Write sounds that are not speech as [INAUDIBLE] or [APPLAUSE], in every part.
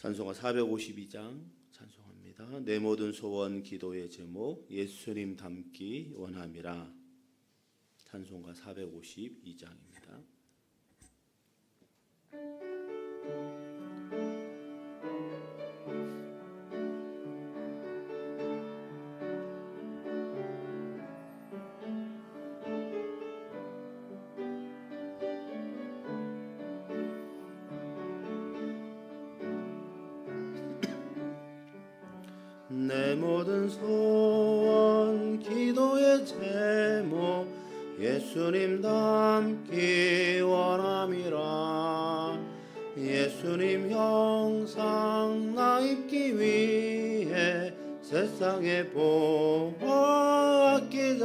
찬송가 452장 찬송합니다. 내 모든 소원 기도의 제목 예수님 닮기 원함이라. 찬송가 452장입니다.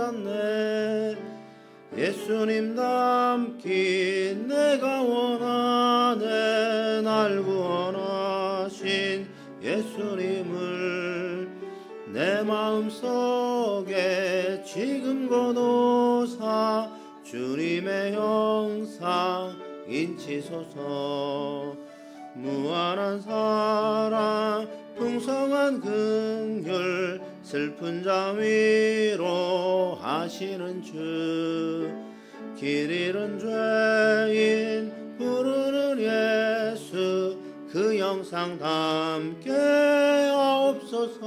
아끼잖네. 예수님 닮기 내가 원하네. 날 구원하신 예수님을 내 마음속에 지금 고도사 주님의 형상 인치소서. 무한한 사랑 풍성한 긍휼 슬픈 자 위로 하시는 주 길 잃은 죄인 부르는 예수 그 영상 담게 하옵소서.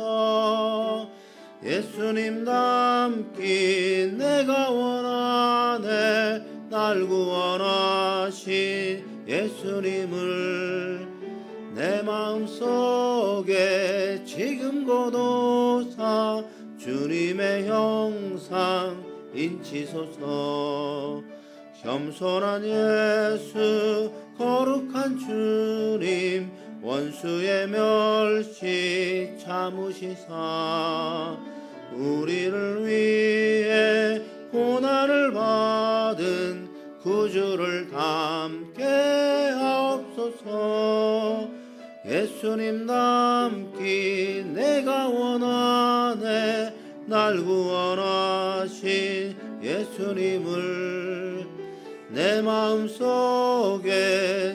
예수님 닮기 내가 원하네 날 구원하신 예수님을 내 마음속에 지금 고도사 주님의 형상 인치소서. 겸손한 예수 거룩한 주님 원수의 멸시 참으시사. 우리를 위해 고난을 받은 구주를 담게 하옵소서 예수님 닮기 내가 원하네 날 구원하신 예수님을 내 마음속에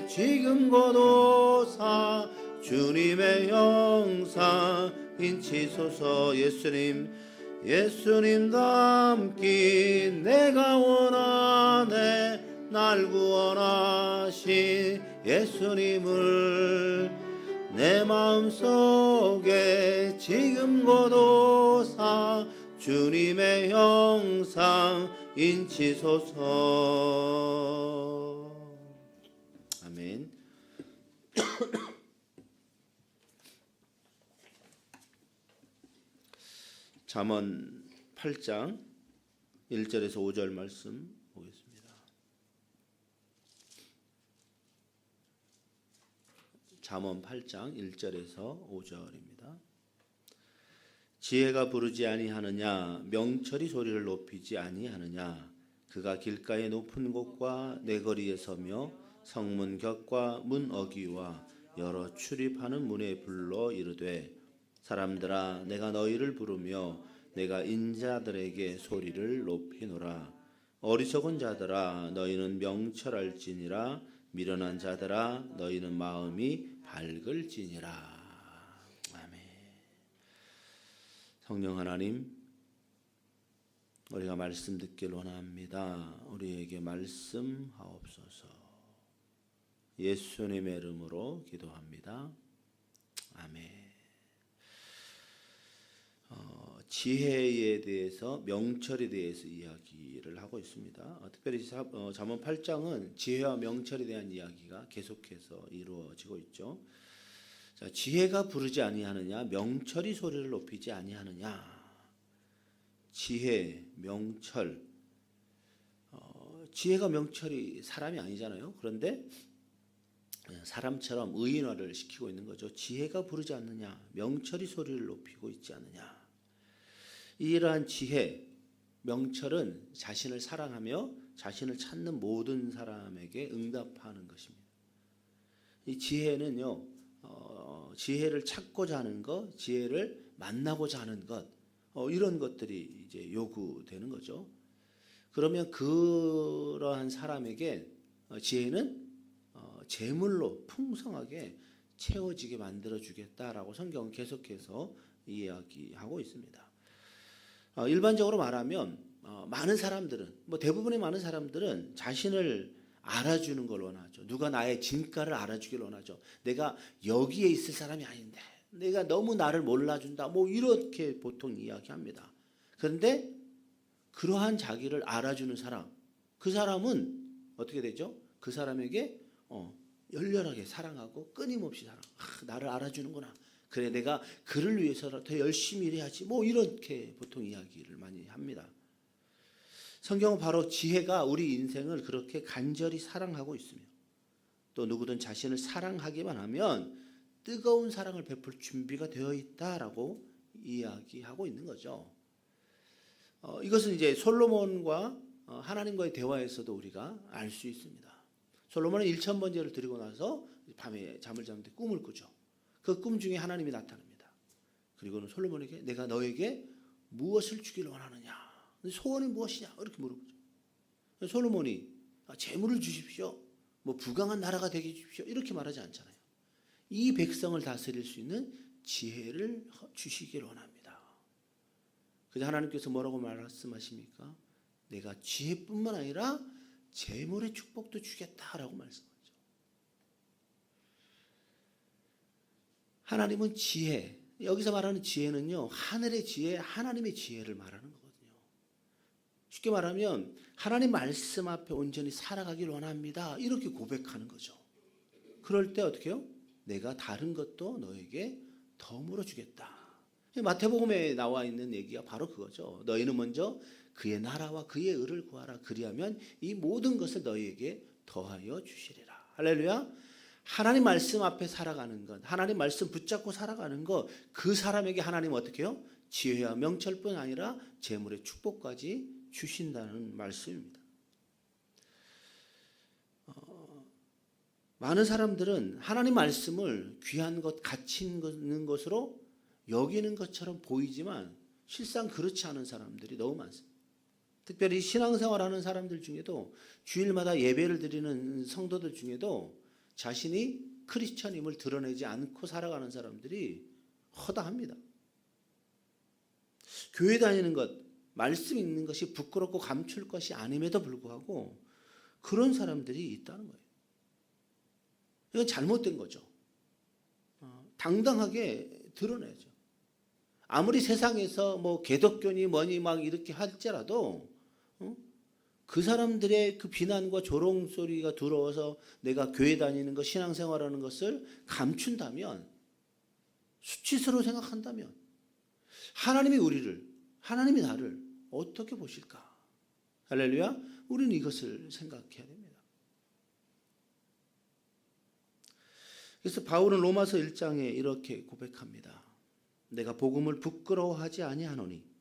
지금 고도사 주님의 형상 인치소서. 예수님 예수님 닮기 내가 원하네 날 구원하신 예수님을 내 마음속에 지금 고도사 주님의 형상 인치소서. 아멘. [COUGHS] 잠언 8장 1절에서 5절 말씀 보겠습니다. 잠언 8장 1절에서 5절입니다. 지혜가 부르지 아니하느냐 명철이 소리를 높이지 아니하느냐 그가 길가의 높은 곳과 내거리에 서며 성문 곁과 문 어귀와 여러 출입하는 문에 불러 이르되 사람들아 내가 너희를 부르며 내가 인자들에게 소리를 높이노라 어리석은 자들아 너희는 명철할지니라 미련한 자들아 너희는 마음이 밝을지니라. 아멘. 성령 하나님 우리가 말씀 듣길 원합니다. 우리에게 말씀하옵소서. 예수님의 이름으로 기도합니다. 아멘 지혜에 대해서 명철에 대해서 이야기를 하고 있습니다. 어, 특별히 자- 어, 잠언 8장은 지혜와 명철에 대한 이야기가 계속해서 이루어지고 있죠. 자, 지혜가 부르지 아니하느냐 명철이 소리를 높이지 아니하느냐 지혜 명철 어, 지혜가 명철이 사람이 아니잖아요. 그런데 예, 사람처럼 의인화를 시키고 있는 거죠. 지혜가 부르지 않느냐 명철이 소리를 높이고 있지 않느냐 이러한 지혜 명철은 자신을 사랑하며 자신을 찾는 모든 사람에게 응답하는 것입니다. 이 지혜는요, 어, 지혜를 찾고자 하는 것, 지혜를 만나고자 하는 것, 어, 이런 것들이 이제 요구되는 거죠. 그러면 그러한 사람에게 어, 지혜는 어, 재물로 풍성하게 채워지게 만들어 주겠다라고 성경은 계속해서 이야기하고 있습니다. 어, 일반적으로 말하면 어, 많은 사람들은 뭐 대부분의 많은 사람들은 자신을 알아주는 걸 원하죠. 누가 나의 진가를 알아주길 원하죠. 내가 여기에 있을 사람이 아닌데 내가 너무 나를 몰라준다. 뭐 이렇게 보통 이야기합니다. 그런데 그러한 자기를 알아주는 사람, 그 사람은 어떻게 되죠? 그 사람에게 어, 열렬하게 사랑하고 끊임없이 사랑. 아, 나를 알아주는구나. 그래 내가 그를 위해서라도 더 열심히 일해야지. 뭐 이렇게 보통 이야기를 많이 합니다. 성경은 바로 지혜가 우리 인생을 그렇게 간절히 사랑하고 있으며 또 누구든 자신을 사랑하기만 하면 뜨거운 사랑을 베풀 준비가 되어 있다라고 이야기하고 있는 거죠. 어, 이것은 이제 솔로몬과 어, 하나님과의 대화에서도 우리가 알 수 있습니다. 솔로몬은 1천 번제를 드리고 나서 밤에 잠을 자는데 꿈을 꾸죠. 그 꿈 중에 하나님이 나타납니다. 그리고는 솔로몬에게 내가 너에게 무엇을 주기를 원하느냐? 소원이 무엇이냐? 이렇게 물어보죠. 솔로몬이 아, 재물을 주십시오. 뭐 부강한 나라가 되게 해주십시오. 이렇게 말하지 않잖아요. 이 백성을 다스릴 수 있는 지혜를 주시길 원합니다. 그래서 하나님께서 뭐라고 말씀하십니까? 내가 지혜뿐만 아니라 재물의 축복도 주겠다라고 말씀 하나님은 지혜, 여기서 말하는 지혜는요, 하늘의 지혜, 하나님의 지혜를 말하는 거거든요. 쉽게 말하면, 하나님 말씀 앞에 온전히 살아가길 원합니다. 이렇게 고백하는 거죠. 그럴 때 어떻게 해요? 내가 다른 것도 너에게 더 주겠다. 마태복음에 나와 있는 얘기가 바로 그거죠. 너희는 먼저 그의 나라와 그의 의를 구하라. 그리하면 이 모든 것을 너희에게 더하여 주시리라. 할렐루야. 하나님 말씀 앞에 살아가는 것, 하나님 말씀 붙잡고 살아가는 것, 그 사람에게 하나님 어떻게 해요? 지혜와 명철뿐 아니라 재물의 축복까지 주신다는 말씀입니다. 어, 많은 사람들은 하나님 말씀을 귀한 것, 가치 있는 것으로 여기는 것처럼 보이지만 실상 그렇지 않은 사람들이 너무 많습니다. 특별히 신앙생활 하는 사람들 중에도 주일마다 예배를 드리는 성도들 중에도 자신이 크리스천임을 드러내지 않고 살아가는 사람들이 허다합니다. 교회 다니는 것, 말씀 읽는 것이 부끄럽고 감출 것이 아님에도 불구하고 그런 사람들이 있다는 거예요. 이건 잘못된 거죠. 어, 당당하게 드러내죠. 아무리 세상에서 뭐 개독교니 뭐니 막 이렇게 할지라도 어? 그 사람들의 그 비난과 조롱 소리가 들어와서 내가 교회 다니는 것, 신앙생활하는 것을 감춘다면 수치스러워 생각한다면 하나님이 우리를 하나님이 나를 어떻게 보실까? 할렐루야. 우리는 이것을 생각해야 됩니다. 그래서 바울은 로마서 1장에 이렇게 고백합니다. 내가 복음을 부끄러워하지 아니하노니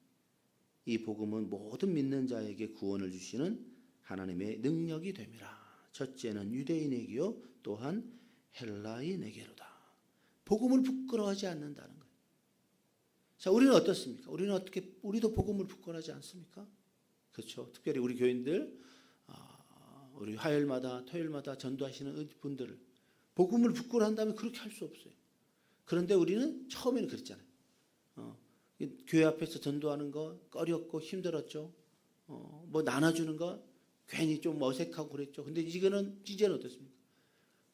이 복음은 모든 믿는 자에게 구원을 주시는 하나님의 능력이 됨이라. 첫째는 유대인에게요, 또한 헬라인에게로다. 복음을 부끄러워하지 않는다는 거예요. 자, 우리는 어떻습니까? 우리는 어떻게 우리도 복음을 부끄러워하지 않습니까? 그렇죠. 특별히 우리 교인들, 아, 우리 화요일마다 토요일마다 전도하시는 분들을 복음을 부끄러워한다면 그렇게 할 수 없어요. 그런데 우리는 처음에는 그랬잖아요. 어, 교회 앞에서 전도하는 거 꺼렸고 힘들었죠. 어, 뭐 나눠주는 거 괜히 좀 어색하고 그랬죠. 근데 이거는 이제는 어떻습니까?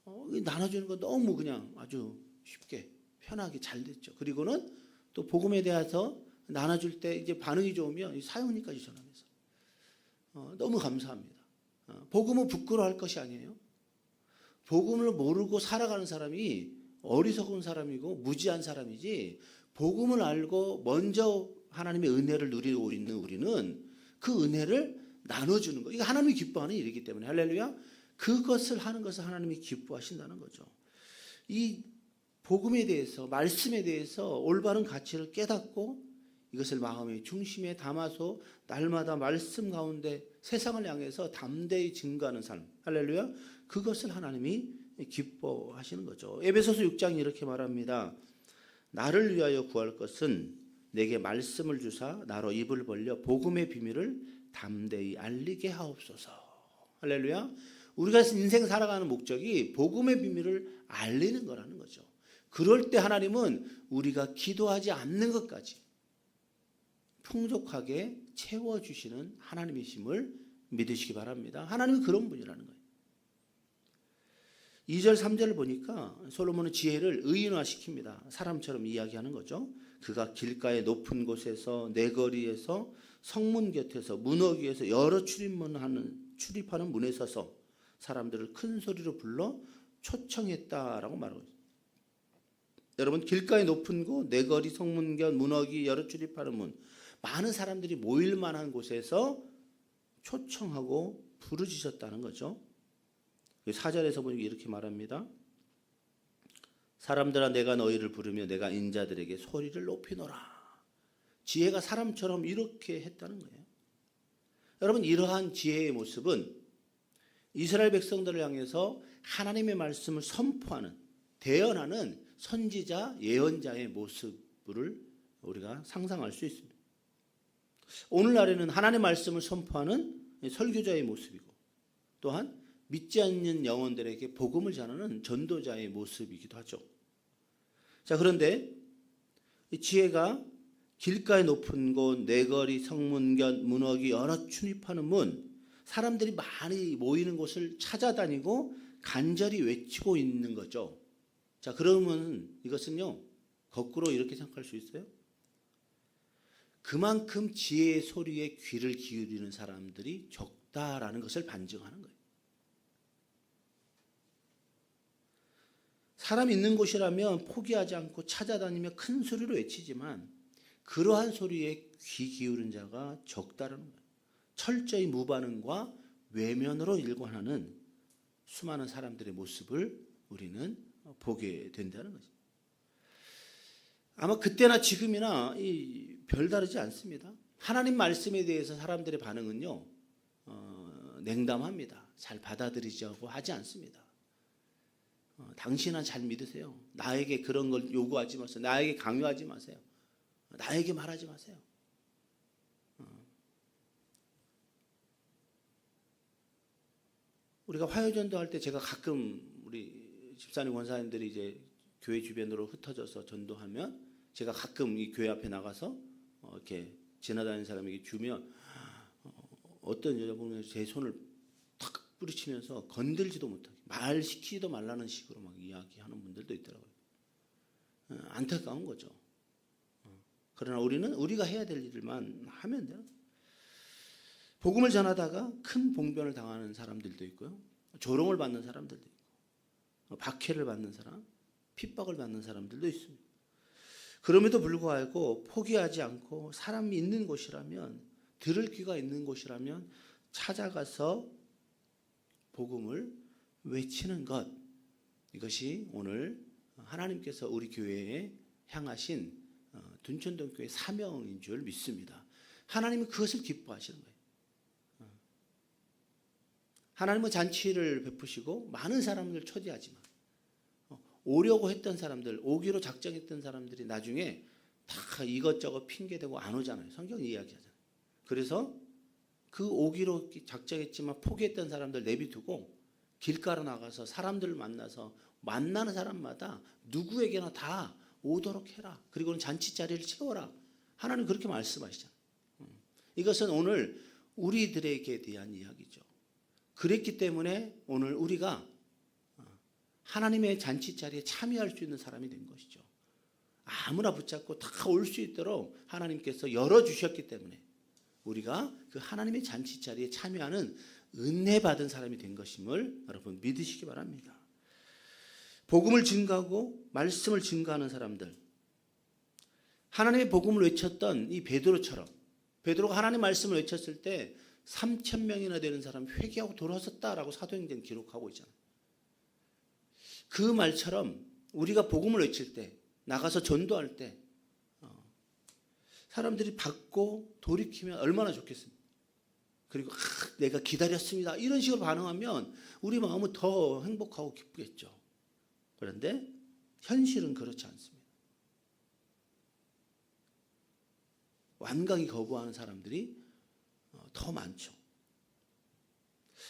어, 나눠주는 거 너무 그냥 아주 쉽게 편하게 잘 됐죠. 그리고는 또 복음에 대해서 나눠줄 때 이제 반응이 좋으면 이 사용리까지 전합니다. 어, 너무 감사합니다. 어, 복음은 부끄러워할 것이 아니에요. 복음을 모르고 살아가는 사람이 어리석은 사람이고 무지한 사람이지 복음을 알고 먼저 하나님의 은혜를 누리고 있는 우리는 그 은혜를 나눠주는 거. 이거 하나님이 기뻐하는 일이기 때문에 할렐루야. 그것을 하는 것을 하나님이 기뻐하신다는 거죠. 이 복음에 대해서 말씀에 대해서 올바른 가치를 깨닫고 이것을 마음의 중심에 담아서 날마다 말씀 가운데 세상을 향해서 담대히 증거하는 삶. 할렐루야. 그것을 하나님이 기뻐하시는 거죠. 에베소서 6장이 이렇게 말합니다. 나를 위하여 구할 것은 내게 말씀을 주사 나로 입을 벌려 복음의 비밀을 담대히 알리게 하옵소서. 할렐루야. 우리가 인생 살아가는 목적이 복음의 비밀을 알리는 거라는 거죠. 그럴 때 하나님은 우리가 기도하지 않는 것까지 풍족하게 채워주시는 하나님이심을 믿으시기 바랍니다. 하나님은 그런 분이라는 거예요. 2절, 3절을 보니까 솔로몬은 지혜를 의인화시킵니다. 사람처럼 이야기하는 거죠. 그가 길가의 높은 곳에서 내거리에서 성문 곁에서 문어 위에서 여러 출입문하는 출입하는 문에 서서 사람들을 큰 소리로 불러 초청했다라고 말하고 있습니다. 여러분 길가의 높은 곳, 내거리, 성문견, 문어기, 여러 출입하는 문, 많은 사람들이 모일 만한 곳에서 초청하고 부르짖었다는 거죠. 그 사절에서 보니 이렇게 말합니다. 사람들아 내가 너희를 부르며 내가 인자들에게 소리를 높이노라. 지혜가 사람처럼 이렇게 했다는 거예요. 여러분 이러한 지혜의 모습은 이스라엘 백성들을 향해서 하나님의 말씀을 선포하는 대언하는 선지자 예언자의 모습을 우리가 상상할 수 있습니다. 오늘날에는 하나님의 말씀을 선포하는 설교자의 모습이고 또한 믿지 않는 영혼들에게 복음을 전하는 전도자의 모습이기도 하죠. 자, 그런데 이 지혜가 길가의 높은 곳, 내거리, 성문견, 문어기 여러 출입하는 문, 사람들이 많이 모이는 곳을 찾아다니고 간절히 외치고 있는 거죠. 자, 그러면 이것은요, 거꾸로 이렇게 생각할 수 있어요. 그만큼 지혜의 소리에 귀를 기울이는 사람들이 적다라는 것을 반증하는 거예요. 사람 있는 곳이라면 포기하지 않고 찾아다니며 큰 소리로 외치지만 그러한 소리에 귀 기울인 자가 적다는 거예요. 철저히 무반응과 외면으로 일관하는 수많은 사람들의 모습을 우리는 보게 된다는 거죠. 아마 그때나 지금이나 별다르지 않습니다. 하나님 말씀에 대해서 사람들의 반응은요, 어, 냉담합니다. 잘 받아들이자고 하지 않습니다. 어, 당신은 잘 믿으세요. 나에게 그런 걸 요구하지 마세요. 나에게 강요하지 마세요. 나에게 말하지 마세요. 어. 우리가 화요전도 할 때 제가 가끔 우리 집사님 권사님들이 이제 교회 주변으로 흩어져서 전도하면 제가 가끔 이 교회 앞에 나가서 어, 이렇게 지나다니는 사람에게 주면 어떤 여자분이 제 손을 탁 뿌리치면서 건들지도 못하게 말 시키지도 말라는 식으로 막 이야기하는 분들도 있더라고요. 어, 안타까운 거죠. 어, 그러나 우리는 우리가 해야 될 일만 하면 돼요. 복음을 전하다가 큰 봉변을 당하는 사람들도 있고요. 조롱을 받는 사람들도 있고, 어, 박해를 받는 사람, 핍박을 받는 사람들도 있습니다. 그럼에도 불구하고 포기하지 않고 사람이 있는 곳이라면 들을 귀가 있는 곳이라면 찾아가서 복음을 외치는 것 이것이 오늘 하나님께서 우리 교회에 향하신 어, 둔천동 교회 사명인 줄 믿습니다. 하나님은 그것을 기뻐하시는 거예요. 어. 하나님은 잔치를 베푸시고 많은 사람을 초대하지만 어, 오려고 했던 사람들, 오기로 작정했던 사람들이 나중에 다 이것저것 핑계대고 안 오잖아요. 성경 이야기하잖아요. 그래서 그 오기로 작정했지만 포기했던 사람들 내비두고 길가로 나가서 사람들을 만나서 만나는 사람마다 누구에게나 다 오도록 해라. 그리고는 잔치 자리를 채워라. 하나님 그렇게 말씀하시잖아요. 음. 이것은 오늘 우리들에게 대한 이야기죠. 그랬기 때문에 오늘 우리가 어, 하나님의 잔치 자리에 참여할 수 있는 사람이 된 것이죠. 아무나 붙잡고 다 올 수 있도록 하나님께서 열어 주셨기 때문에 우리가 그 하나님의 잔치 자리에 참여하는 은혜 받은 사람이 된 것임을 여러분 믿으시기 바랍니다. 복음을 증가하고 말씀을 증가하는 사람들 하나님의 복음을 외쳤던 이 베드로처럼 베드로가 하나님 말씀을 외쳤을 때 3천 명이나 되는 사람이 회개하고 돌아섰다라고 사도행전 기록하고 있잖아요. 그 말처럼 우리가 복음을 외칠 때 나가서 전도할 때 어, 사람들이 받고 돌이키면 얼마나 좋겠습니까? 그리고 아, 내가 기다렸습니다. 이런 식으로 반응하면 우리 마음은 더 행복하고 기쁘겠죠. 그런데 현실은 그렇지 않습니다. 완강히 거부하는 사람들이 어, 더 많죠.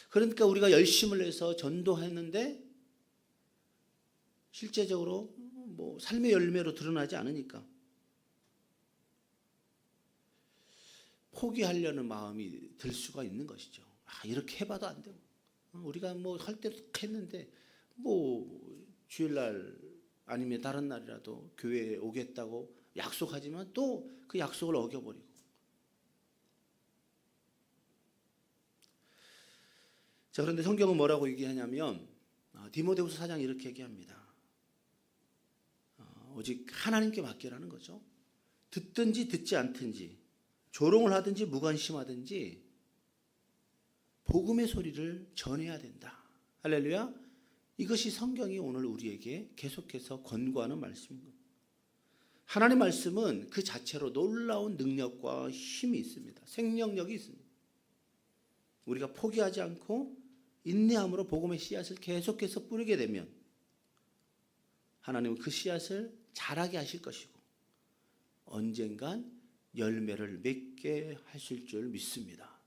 그러니까 우리가 열심을 해서 전도했는데 실제적으로 뭐 삶의 열매로 드러나지 않으니까 포기하려는 마음이 들 수가 있는 것이죠. 아, 이렇게 해봐도 안 되고 우리가 뭐 할 때도 했는데 뭐 주일날 아니면 다른 날이라도 교회에 오겠다고 약속하지만 또 그 약속을 어겨버리고 자 그런데 성경은 뭐라고 얘기하냐면 아, 디모데후서 사장 이렇게 얘기합니다. 어, 오직 하나님께 맡기라는 거죠. 듣든지 듣지 않든지 조롱을 하든지 무관심하든지 복음의 소리를 전해야 된다. 할렐루야. 이것이 성경이 오늘 우리에게 계속해서 권고하는 말씀인 겁니다. 하나님 말씀은 그 자체로 놀라운 능력과 힘이 있습니다. 생명력이 있습니다. 우리가 포기하지 않고 인내함으로 복음의 씨앗을 계속해서 뿌리게 되면 하나님은 그 씨앗을 자라게 하실 것이고 언젠간 열매를 맺게 하실 줄 믿습니다.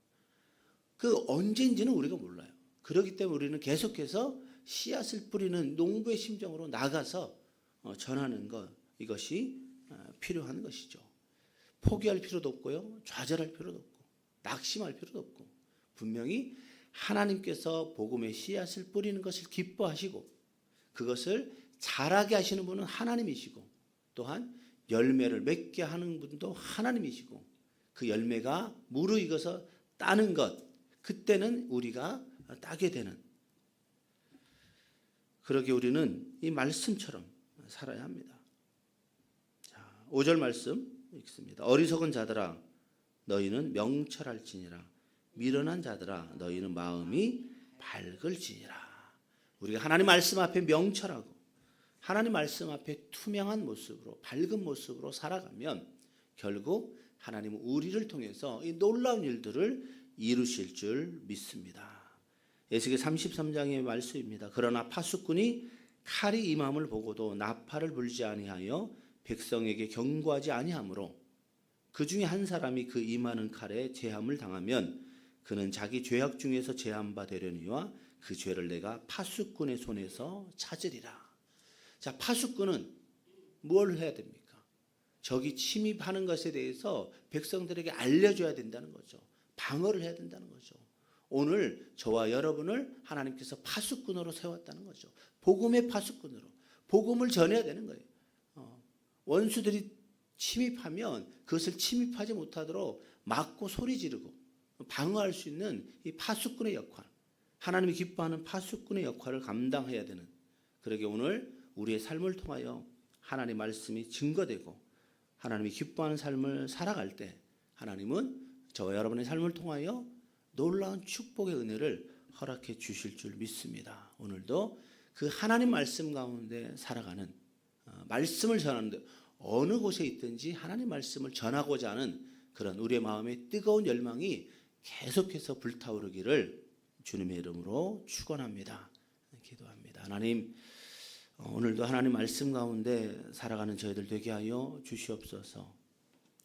그 언제인지는 우리가 몰라요. 그렇기 때문에 우리는 계속해서 씨앗을 뿌리는 농부의 심정으로 나가서 어, 전하는 것 이것이 어, 필요한 것이죠. 포기할 필요도 없고요. 좌절할 필요도 없고 낙심할 필요도 없고 분명히 하나님께서 복음의 씨앗을 뿌리는 것을 기뻐하시고 그것을 자라게 하시는 분은 하나님이시고 또한 열매를 맺게 하는 분도 하나님이시고 그 열매가 무르익어서 따는 것 그때는 우리가 따게 되는 그러게 우리는 이 말씀처럼 살아야 합니다. 자, 5절 말씀 읽습니다. 어리석은 자들아 너희는 명철할지니라 미련한 자들아 너희는 마음이 밝을지니라. 우리가 하나님 말씀 앞에 명철하고 하나님 말씀 앞에 투명한 모습으로 밝은 모습으로 살아가면 결국 하나님은 우리를 통해서 이 놀라운 일들을 이루실 줄 믿습니다. 예수계 33장의 말씀입니다. 그러나 파수꾼이 칼이 임함을 보고도 나팔을 불지 아니하여 백성에게 경고하지 아니하므로 그 중에 한 사람이 그 임하는 칼에 제함을 당하면 그는 자기 죄악 중에서 제함바 되려니와 그 죄를 내가 파수꾼의 손에서 찾으리라. 자, 파수꾼은 뭘 해야 됩니까? 적이 침입하는 것에 대해서 백성들에게 알려줘야 된다는 거죠. 방어를 해야 된다는 거죠. 오늘 저와 여러분을 하나님께서 파수꾼으로 세웠다는 거죠. 복음의 파수꾼으로. 복음을 전해야 되는 거예요. 어, 원수들이 침입하면 그것을 침입하지 못하도록 막고 소리 지르고 방어할 수 있는 이 파수꾼의 역할. 하나님이 기뻐하는 파수꾼의 역할을 감당해야 되는. 그러게 오늘 우리의 삶을 통하여 하나님의 말씀이 증거되고 하나님이 기뻐하는 삶을 살아갈 때 하나님은 저와 여러분의 삶을 통하여 놀라운 축복의 은혜를 허락해 주실 줄 믿습니다. 오늘도 그 하나님 말씀 가운데 살아가는 어, 말씀을 전하는데 어느 곳에 있든지 하나님 말씀을 전하고자 하는 그런 우리의 마음의 뜨거운 열망이 계속해서 불타오르기를 주님의 이름으로 축원합니다. 기도합니다. 하나님 어, 오늘도 하나님 말씀 가운데 살아가는 저희들 되게 하여 주시옵소서.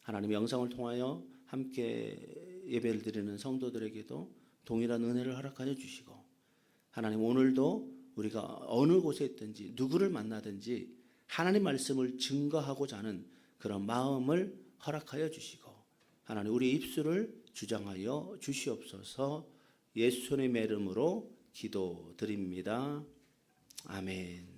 하나님 영상을 통하여 함께 예배를 드리는 성도들에게도 동일한 은혜를 허락하여 주시고 하나님 오늘도 우리가 어느 곳에 있든지 누구를 만나든지 하나님 말씀을 증거하고자 하는 그런 마음을 허락하여 주시고 하나님 우리 입술을 주장하여 주시옵소서 예수님의 이름으로 기도드립니다. 아멘.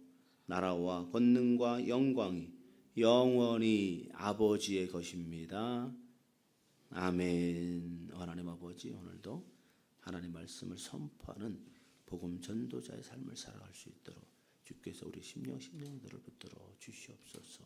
나라와 권능과 영광이 영원히 아버지의 것입니다. 아멘. 하나님 아버지 오늘도 하나님 말씀을 선포하는 복음 전도자의 삶을 살아갈 수 있도록 주께서 우리 심령 심령들을 붙들어 주시옵소서.